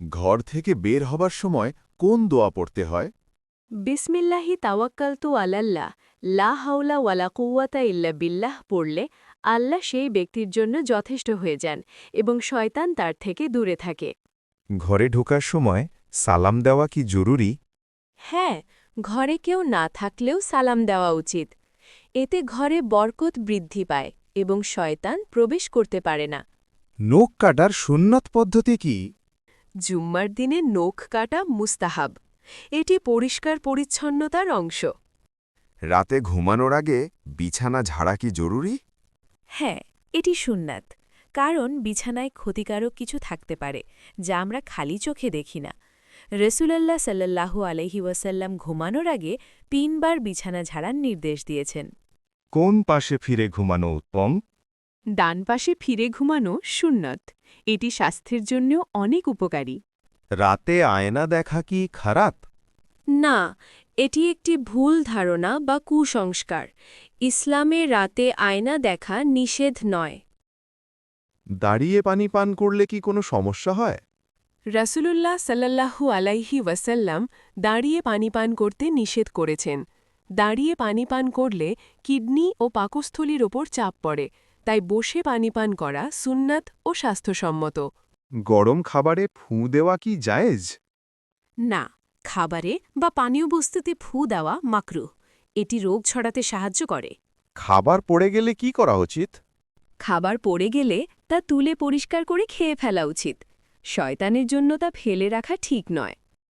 ঘর থেকে বের হবার সময় কোন দোয়া পড়তে হয়? বিসমিল্লাহি তাওয়াক্কালতু আলাল্লাহ লা হাওলা ওয়ালা কুওয়াতা ইল্লা বিল্লাহ পড়লে আল্লাহ সেই ব্যক্তির জন্য যথেষ্ট হয়ে যান এবং শয়তান তার থেকে দূরে থাকে। ঘরে ঢোকার সময় সালাম দেওয়া কি জরুরি? হ্যাঁ ঘরে কেউ না থাকলেও সালাম দেওয়া উচিত। এতে ঘরে বরকত বৃদ্ধি পায় এবং শয়তান প্রবেশ করতে পারে না। নখ কাটার সুন্নত পদ্ধতি কি? জুম্মার দিনে নখ কাটা মুস্তাহাব। এটি পরিষ্কার পরিচ্ছন্নতার অংশ। রাতে ঘুমানোর আগে বিছানা ঝাড়া কি জরুরি? হ্যাঁ এটি সুন্নাত। কারণ বিছানায় ক্ষতিকারক কিছু থাকতে পারে যা আমরা খালি চোখে দেখি না। রসুলাল্লাহ সাল্লাল্লাহু আলহি ওয়াসাল্লাম ঘুমানোর আগে তিনবার বিছানা ঝাড়ার নির্দেশ দিয়েছেন। কোন পাশে ফিরে ঘুমানো উত্তম? ডান পাশে ফিরে ঘুমানো সুন্নত। এটি স্বাস্থ্যের জন্য অনেক উপকারী। রাতে আয়না দেখা কি খারাপ? না এটি একটি ভুল ধারণা বা কুসংস্কার। ইসলামে রাতে আয়না দেখা নিষেধ নয়। দাঁড়িয়ে পানি পান করলে কি কোনো সমস্যা হয়? রাসূলুল্লাহ সাল্লাল্লাহু আলাইহি ওয়াসাল্লাম দাঁড়িয়ে পানি পান করতে নিষেধ করেছেন। দাঁড়িয়ে পানি পান করলে কিডনি ও পাকস্থলীর ওপর চাপ পড়ে। তাই বসে পানি পান করা সুন্নাত ও স্বাস্থ্যসম্মত। গরম খাবারে ফু দেওয়া কি জায়েজ? না খাবারে বা পানীয় বস্তুতে ফু দেওয়া মাকরু। এটি রোগ ছড়াতে সাহায্য করে। খাবার পড়ে গেলে কি করা উচিত? খাবার পড়ে গেলে তা তুলে পরিষ্কার করে খেয়ে ফেলা উচিত। শয়তানের জন্য তা ফেলে রাখা ঠিক নয়।